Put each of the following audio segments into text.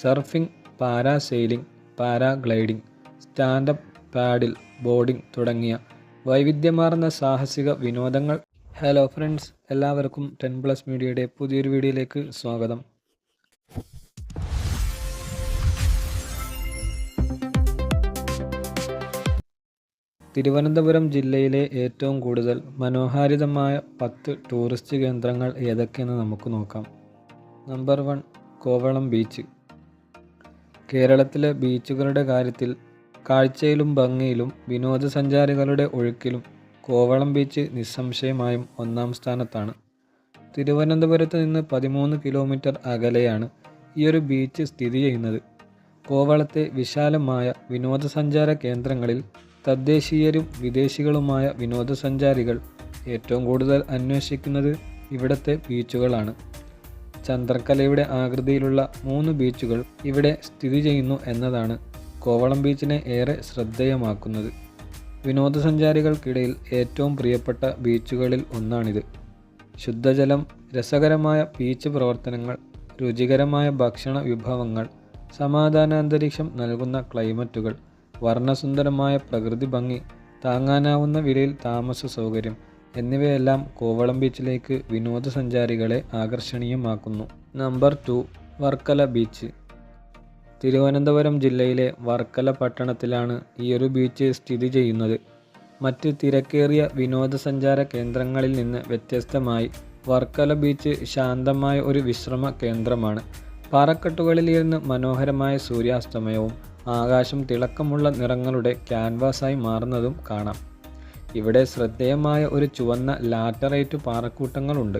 Surfing parasailing paragliding stand up paddle boarding തുടങ്ങിയ വൈവിധ്യമാർന്ന സാഹസിക വിനോദങ്ങൾ. ഹലോ ഫ്രണ്ട്സ് എല്ലാവർക്കും ടെൻ പ്ലസ് മീഡിയയുടെ പുതിയൊരു വീഡിയോയിലേക്ക് സ്വാഗതം. തിരുവനന്തപുരം ജില്ലയിലെ ഏറ്റവും കൂടുതൽ മനോഹാരിതമായ പത്ത് ടൂറിസ്റ്റ് കേന്ദ്രങ്ങൾ ഏതൊക്കെയെന്ന് നമുക്ക് നോക്കാം. Number one Kovalam beach. കേരളത്തിലെ ബീച്ചുകളുടെ കാര്യത്തിൽ കാഴ്ചയിലും ഭംഗിയിലും വിനോദസഞ്ചാരികളുടെ ഒഴുക്കിലും കോവളം ബീച്ച് നിസ്സംശയമായും ഒന്നാം സ്ഥാനത്താണ്. തിരുവനന്തപുരത്ത് നിന്ന് പതിമൂന്ന് കിലോമീറ്റർ അകലെയാണ് ഈയൊരു ബീച്ച് സ്ഥിതി ചെയ്യുന്നത്. കോവളത്തെ വിശാലമായ വിനോദസഞ്ചാര കേന്ദ്രങ്ങളിൽ തദ്ദേശീയരും വിദേശികളുമായ വിനോദസഞ്ചാരികൾ ഏറ്റവും കൂടുതൽ അന്വേഷിക്കുന്നത് ഇവിടുത്തെ ബീച്ചുകളാണ്. ചന്ദ്രക്കലയുടെ ആകൃതിയിലുള്ള മൂന്ന് ബീച്ചുകൾ ഇവിടെ സ്ഥിതി ചെയ്യുന്നു എന്നതാണ് കോവളം ബീച്ചിനെ ഏറെ ശ്രദ്ധേയമാക്കുന്നത്. വിനോദസഞ്ചാരികൾക്കിടയിൽ ഏറ്റവും പ്രിയപ്പെട്ട ബീച്ചുകളിൽ ഒന്നാണിത്. ശുദ്ധജലം രസകരമായ ബീച്ച് പ്രവർത്തനങ്ങൾ രുചികരമായ ഭക്ഷണ വിഭവങ്ങൾ സമാധാന അന്തരീക്ഷം നൽകുന്ന ക്ലൈമറ്റുകൾ വർണസുന്ദരമായ പ്രകൃതി ഭംഗി താങ്ങാനാവുന്ന വിലയിൽ താമസ സൗകര്യം എന്നിവയെല്ലാം കോവളം ബീച്ചിലേക്ക് വിനോദസഞ്ചാരികളെ ആകർഷണീയമാക്കുന്നു. Number two Varkala beach. Thiruvananthapuram ജില്ലയിലെ വർക്കല പട്ടണത്തിലാണ് ഈ ഒരു ബീച്ച് സ്ഥിതി ചെയ്യുന്നത്. മറ്റ് തിരക്കേറിയ വിനോദസഞ്ചാര കേന്ദ്രങ്ങളിൽ നിന്ന് വ്യത്യസ്തമായി വർക്കല ബീച്ച് ശാന്തമായ ഒരു വിശ്രമ കേന്ദ്രമാണ്. പാറക്കെട്ടുകളിലിരുന്ന് മനോഹരമായ സൂര്യാസ്തമയവും ആകാശം തിളക്കമുള്ള നിറങ്ങളുടെ ക്യാൻവാസായി മാറുന്നതും കാണാം. ഇവിടെ ശ്രദ്ധേയമായ ഒരു ചുവന്ന ലാറ്ററൈറ്റ് പാറക്കൂട്ടങ്ങളുണ്ട്.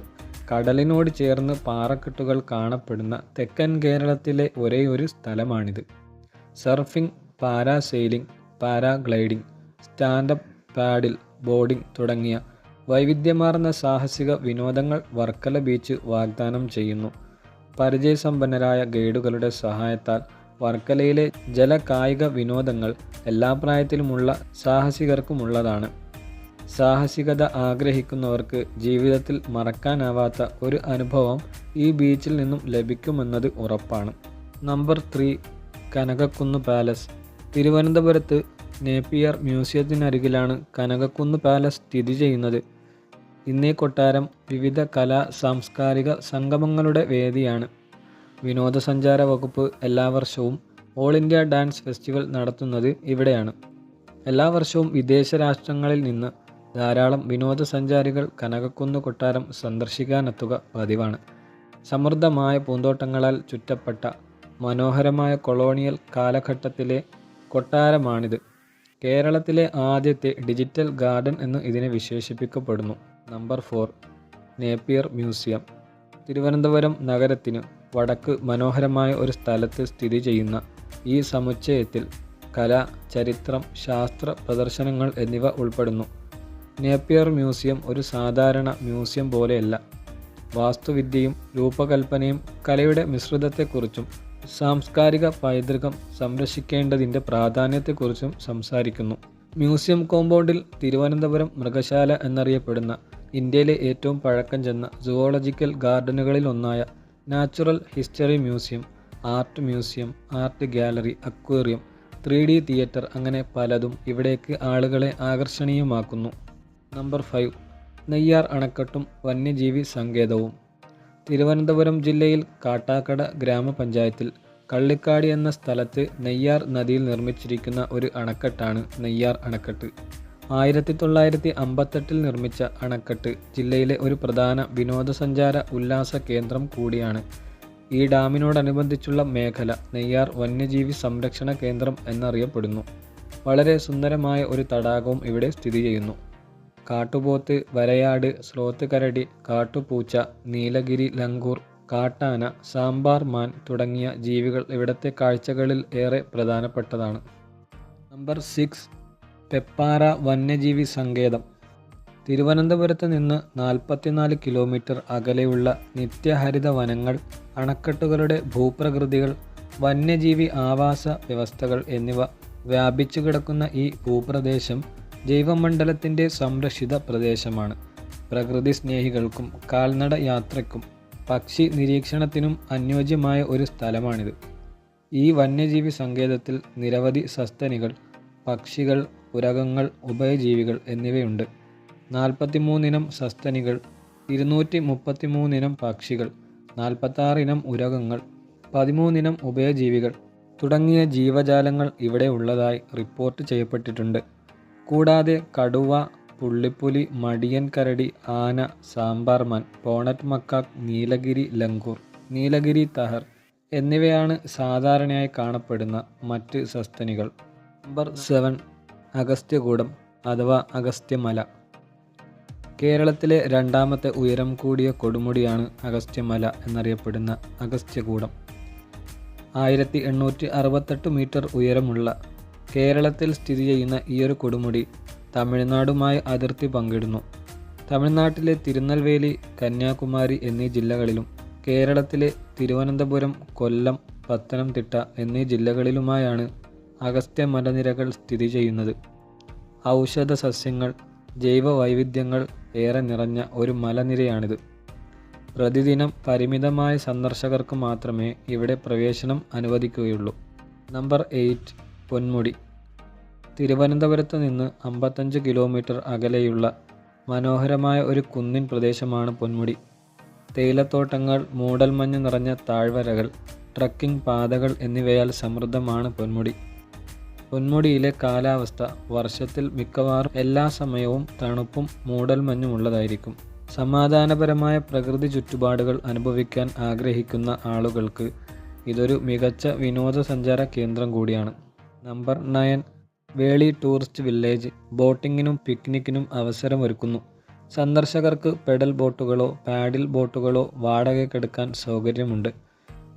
കടലിനോട് ചേർന്ന് പാറക്കെട്ടുകൾ കാണപ്പെടുന്ന തെക്കൻ കേരളത്തിലെ ഒരേ ഒരു സ്ഥലമാണിത്. Surfing parasailing paragliding stand up paddle boarding തുടങ്ങിയ വൈവിധ്യമാർന്ന സാഹസിക വിനോദങ്ങൾ വർക്കല ബീച്ച് വാഗ്ദാനം ചെയ്യുന്നു. പരിചയസമ്പന്നരായ ഗൈഡുകളുടെ സഹായത്താൽ വർക്കലയിലെ ജലകായിക വിനോദങ്ങൾ എല്ലാ പ്രായത്തിലുമുള്ള സാഹസികർക്കുമുള്ളതാണ്. സാഹസികത ആഗ്രഹിക്കുന്നവർക്ക് ജീവിതത്തിൽ മറക്കാനാവാത്ത ഒരു അനുഭവം ഈ ബീച്ചിൽ നിന്നും ലഭിക്കുമെന്നത് ഉറപ്പാണ്. Number three Kanakakkunnu palace. തിരുവനന്തപുരത്ത് നേപ്പിയർ മ്യൂസിയത്തിനരികിലാണ് കനകക്കുന്ന് പാലസ് സ്ഥിതി ചെയ്യുന്നത്. ഇന്നേ കൊട്ടാരം വിവിധ കലാ സാംസ്കാരിക സംഗമങ്ങളുടെ വേദിയാണ്. വിനോദസഞ്ചാര വകുപ്പ് എല്ലാ വർഷവും ഓൾ ഇന്ത്യ ഡാൻസ് ഫെസ്റ്റിവൽ നടത്തുന്നത് ഇവിടെയാണ്. എല്ലാ വർഷവും വിദേശ രാഷ്ട്രങ്ങളിൽ നിന്ന് ധാരാളം വിനോദസഞ്ചാരികൾ കനകക്കുന്ന് കൊട്ടാരം സന്ദർശിക്കാനെത്തുക പതിവാണ്. സമൃദ്ധമായ പൂന്തോട്ടങ്ങളാൽ ചുറ്റപ്പെട്ട മനോഹരമായ കൊളോണിയൽ കാലഘട്ടത്തിലെ കൊട്ടാരമാണിത്. കേരളത്തിലെ ആദ്യത്തെ ഡിജിറ്റൽ ഗാർഡൻ എന്ന് ഇതിനെ വിശേഷിപ്പിക്കപ്പെടുന്നു. Number four Napier museum. Thiruvananthapuram നഗരത്തിന് വടക്ക് മനോഹരമായ ഒരു സ്ഥലത്ത് സ്ഥിതി ചെയ്യുന്ന ഈ സമുച്ചയത്തിൽ കല ചരിത്രം ശാസ്ത്ര പ്രദർശനങ്ങൾ എന്നിവ ഉൾപ്പെടുന്നു. നേപ്പിയർ മ്യൂസിയം ഒരു സാധാരണ മ്യൂസിയം പോലെയല്ല. വാസ്തുവിദ്യയും രൂപകൽപ്പനയും കലയുടെ മിശ്രിതത്തെക്കുറിച്ചും സാംസ്കാരിക പൈതൃകം സംരക്ഷിക്കേണ്ടതിന്റെ പ്രാധാന്യത്തെക്കുറിച്ചും സംസാരിക്കുന്നു. മ്യൂസിയം കോമ്പൗണ്ടിൽ തിരുവനന്തപുരം മൃഗശാല എന്നറിയപ്പെടുന്ന ഇന്ത്യയിലെ ഏറ്റവും പഴക്കം ചെന്ന സുവോളജിക്കൽ ഗാർഡനുകളിൽ ഒന്നായ natural history museum art museum art gallery aquarium three theatre അങ്ങനെ പലതും ഇവിടേക്ക് ആളുകളെ ആകർഷണീയമാക്കുന്നു. Number five. നെയ്യാർ അണക്കെട്ടും വന്യജീവി സങ്കേതവും. തിരുവനന്തപുരം ജില്ലയിൽ കാട്ടാക്കട ഗ്രാമപഞ്ചായത്തിൽ കള്ളിക്കാടി എന്ന സ്ഥലത്ത് നെയ്യാർ നദിയിൽ നിർമ്മിച്ചിരിക്കുന്ന ഒരു അണക്കെട്ടാണ് നെയ്യാർ അണക്കെട്ട്. ആയിരത്തി തൊള്ളായിരത്തി അമ്പത്തെട്ടിൽ നിർമ്മിച്ച അണക്കെട്ട് ജില്ലയിലെ ഒരു പ്രധാന വിനോദസഞ്ചാര ഉല്ലാസ കേന്ദ്രം കൂടിയാണ്. ഈ ഡാമിനോടനുബന്ധിച്ചുള്ള മേഖല നെയ്യാർ വന്യജീവി സംരക്ഷണ കേന്ദ്രം എന്നറിയപ്പെടുന്നു. വളരെ സുന്ദരമായ ഒരു തടാകവും ഇവിടെ സ്ഥിതി ചെയ്യുന്നു. കാട്ടുപോത്ത് വരയാട് സ്ലോത്ത് കരടി കാട്ടുപൂച്ച നീലഗിരി ലങ്കൂർ കാട്ടാന സാമ്പാർ മാൻ തുടങ്ങിയ ജീവികൾ ഇവിടത്തെ കാഴ്ചകളിൽ ഏറെ പ്രധാനപ്പെട്ടതാണ്. നമ്പർ സിക്സ് പെപ്പാറ വന്യജീവി സങ്കേതം. തിരുവനന്തപുരത്ത് നിന്ന് നാൽപ്പത്തിനാല് കിലോമീറ്റർ അകലെയുള്ള നിത്യഹരിത വനങ്ങൾ അണക്കെട്ടുകളുടെ ഭൂപ്രകൃതികൾ വന്യജീവി ആവാസ വ്യവസ്ഥകൾ എന്നിവ വ്യാപിച്ചു കിടക്കുന്ന ഈ ഭൂപ്രദേശം ജൈവമണ്ഡലത്തിന്റെ സംരക്ഷിത പ്രദേശമാണ്. പ്രകൃതി സ്നേഹികൾക്കും കാൽനട യാത്രയ്ക്കും പക്ഷി നിരീക്ഷണത്തിനും അനുയോജ്യമായ ഒരു സ്ഥലമാണിത്. ഈ വന്യജീവി സങ്കേതത്തിൽ നിരവധി സസ്തനികൾ പക്ഷികൾ ഉരഗങ്ങൾ ഉഭയജീവികൾ എന്നിവയുണ്ട്. നാൽപ്പത്തിമൂന്നിനം സസ്തനികൾ ഇരുന്നൂറ്റി മുപ്പത്തിമൂന്നിനം പക്ഷികൾ നാൽപ്പത്താറ് ഇനം ഉരഗങ്ങൾ പതിമൂന്നിനം ഉഭയജീവികൾ തുടങ്ങിയ ജീവജാലങ്ങൾ ഇവിടെ ഉള്ളതായി റിപ്പോർട്ട് ചെയ്യപ്പെട്ടിട്ടുണ്ട്. കൂടാതെ കടുവ പുള്ളിപ്പുലി മടിയൻ കരടി ആന സാമ്പാർമാൻ പോണറ്റ് മക്കാക്ക് നീലഗിരി ലങ്കൂർ നീലഗിരി തഹർ എന്നിവയാണ് സാധാരണയായി കാണപ്പെടുന്ന മറ്റ് സസ്തനികൾ. നമ്പർ സെവൻ അഗസ്ത്യകൂടം അഥവാ അഗസ്ത്യമല. കേരളത്തിലെ രണ്ടാമത്തെ ഉയരം കൂടിയ കൊടുമുടിയാണ് അഗസ്ത്യമല എന്നറിയപ്പെടുന്ന അഗസ്ത്യകൂടം. ആയിരത്തി എണ്ണൂറ്റി അറുപത്തെട്ട് മീറ്റർ ഉയരമുള്ള കേരളത്തിൽ സ്ഥിതി ചെയ്യുന്ന ഈ ഒരു കൊടുമുടി തമിഴ്നാടുമായി അതിർത്തി പങ്കിടുന്നു. തമിഴ്നാട്ടിലെ തിരുനെൽവേലി കന്യാകുമാരി എന്നീ ജില്ലകളിലും കേരളത്തിലെ തിരുവനന്തപുരം കൊല്ലം പത്തനംതിട്ട എന്നീ ജില്ലകളിലുമായാണ് അഗസ്ത്യ മലനിരകൾ സ്ഥിതി ചെയ്യുന്നത്. ഔഷധ സസ്യങ്ങൾ ജൈവ വൈവിധ്യങ്ങൾ ഏറെ നിറഞ്ഞ ഒരു മലനിരയാണിത്. പ്രതിദിനം പരിമിതമായ സന്ദർശകർക്ക് മാത്രമേ ഇവിടെ പ്രവേശനം അനുവദിക്കുകയുള്ളൂ. Number eight Ponmudi. തിരുവനന്തപുരത്ത് നിന്ന് അമ്പത്തഞ്ച് കിലോമീറ്റർ അകലെയുള്ള മനോഹരമായ ഒരു കുന്നിൻ പ്രദേശമാണ് പൊന്മുടി. തേയിലത്തോട്ടങ്ങൾ മൂടൽമഞ്ഞ് നിറഞ്ഞ താഴ്വരകൾ ട്രക്കിംഗ് പാതകൾ എന്നിവയാൽ സമൃദ്ധമാണ് പൊന്മുടി. പൊന്മുടിയിലെ കാലാവസ്ഥ വർഷത്തിൽ മിക്കവാറും എല്ലാ സമയവും തണുപ്പും മൂടൽമഞ്ഞും ഉള്ളതായിരിക്കും. സമാധാനപരമായ പ്രകൃതി ചുറ്റുപാടുകൾ അനുഭവിക്കാൻ ആഗ്രഹിക്കുന്ന ആളുകൾക്ക് ഇതൊരു മികച്ച വിനോദസഞ്ചാര കേന്ദ്രം കൂടിയാണ്. Number nine. Veli tourist village. ബോട്ടിങ്ങിനും പിക്നിക്കിനും അവസരമൊരുക്കുന്നു. സന്ദർശകർക്ക് പെഡൽ ബോട്ടുകളോ പാഡിൽ ബോട്ടുകളോ വാടകയ്ക്കെടുക്കാൻ സൗകര്യമുണ്ട്.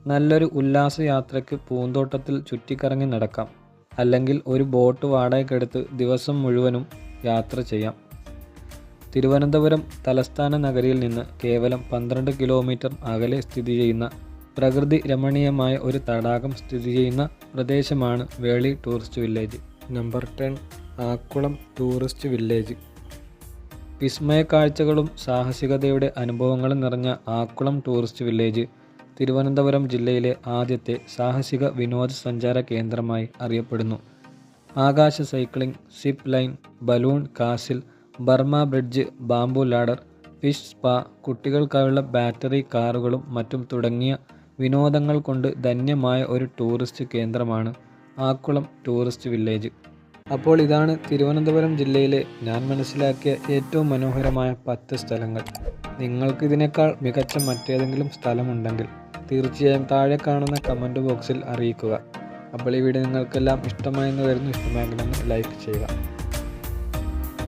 നല്ലൊരു ഉല്ലാസയാത്രയ്ക്ക് പൂന്തോട്ടത്തിൽ ചുറ്റിക്കറങ്ങി നടക്കാം. അല്ലെങ്കിൽ ഒരു ബോട്ട് വാടകയ്ക്കെടുത്ത് ദിവസം മുഴുവനും യാത്ര ചെയ്യാം. തിരുവനന്തപുരം തലസ്ഥാന നഗരിയിൽ നിന്ന് കേവലം പന്ത്രണ്ട് കിലോമീറ്റർ അകലെ സ്ഥിതി ചെയ്യുന്ന പ്രകൃതി രമണീയമായ ഒരു തടാകം സ്ഥിതി ചെയ്യുന്ന പ്രദേശമാണ് Veli tourist village number ten Akkulam tourist village വിസ്മയ കാഴ്ചകളും സാഹസികതയുടെ അനുഭവങ്ങളും നിറഞ്ഞ ആക്കുളം ടൂറിസ്റ്റ് വില്ലേജ് തിരുവനന്തപുരം ജില്ലയിലെ ആദ്യത്തെ സാഹസിക വിനോദസഞ്ചാര കേന്ദ്രമായി അറിയപ്പെടുന്നു. ആകാശ cycling zip line balloon castle Burma bridge bamboo ladder fish spa കുട്ടികൾക്കായുള്ള ബാറ്ററി കാറുകളും മറ്റും തുടങ്ങിയ വിനോദങ്ങൾ കൊണ്ട് ധന്യമായ ഒരു ടൂറിസ്റ്റ് കേന്ദ്രമാണ് ആക്കുളം ടൂറിസ്റ്റ് വില്ലേജ്. അപ്പോൾ ഇതാണ് തിരുവനന്തപുരം ജില്ലയിലെ ഞാൻ മനസ്സിലാക്കിയ ഏറ്റവും മനോഹരമായ പത്ത് സ്ഥലങ്ങൾ. നിങ്ങൾക്ക് ഇതിനേക്കാൾ മികച്ച മറ്റേതെങ്കിലും സ്ഥലമുണ്ടെങ്കിൽ തീർച്ചയായും താഴെ കാണുന്ന കമന്റ് ബോക്സിൽ അറിയിക്കുക. അപ്പോൾ ഈ വീഡിയോ നിങ്ങൾക്കെല്ലാം ഇഷ്ടമായെന്ന് വരുന്നു ഇഷ്ടമായെങ്കിൽ ലൈക്ക് ചെയ്യുക.